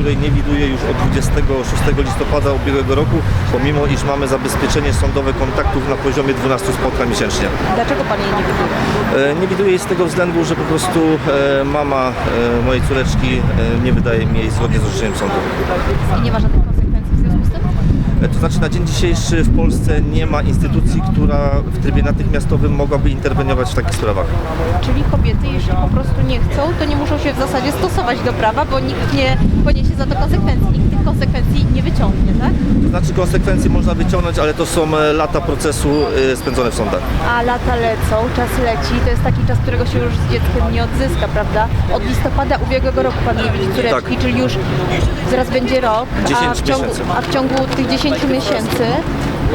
której nie widuje już od 26 listopada ubiegłego roku, pomimo iż mamy zabezpieczenie sądowe kontaktów na poziomie 12 spotkań miesięcznie. Dlaczego pan jej nie widuje? E, Nie widuję jej z tego względu, że po prostu e, mama e, mojej córeczki nie wydaje mi jej zgodnie z orzeczeniem sądu. I nie ma żadnych konsekwencji w związku z tym? To znaczy na dzień dzisiejszy w Polsce nie ma instytucji, która w trybie natychmiastowym mogłaby interweniować w takich sprawach. Czyli kobiety, jeśli po prostu nie chcą, to nie muszą się w zasadzie stosować do prawa, bo nikt nie poniesie za to konsekwencji. Nikt tych konsekwencji nie wyciągnie, tak? To znaczy konsekwencje można wyciągnąć, ale to są e, lata procesu e, spędzone w sądach. A lata lecą, czas leci, to jest taki czas, którego się już z dzieckiem nie odzyska, prawda? Od listopada ubiegłego roku pan nie widzi córeczki, Tak. czyli już zaraz będzie rok, a 10 w, ciągu, a w ciągu tych 10 miesięcy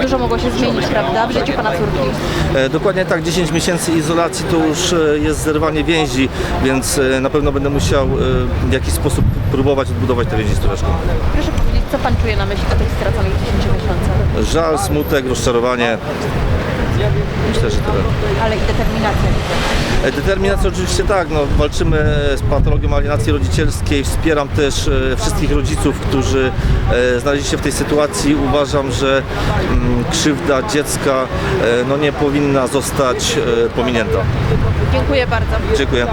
dużo mogło się zmienić, prawda? W życiu pana córki. E, Dokładnie tak, 10 miesięcy izolacji to już e, jest zerwanie więzi, więc e, na pewno będę musiał w jakiś sposób próbować odbudować te więzi z córeczką. Proszę powiedzieć, co pan czuje na myśl o tych straconych 10 miesiącach? Żal, smutek, rozczarowanie. Myślę, że tyle. Ale i determinacja widzę. E, Determinacja oczywiście tak, no, walczymy z patologią alienacji rodzicielskiej, wspieram też e, wszystkich rodziców, którzy e, znaleźli się w tej sytuacji. Uważam, że mm, krzywda dziecka e, no, nie powinna zostać e, pominięta. Dziękuję bardzo. Dziękuję. E,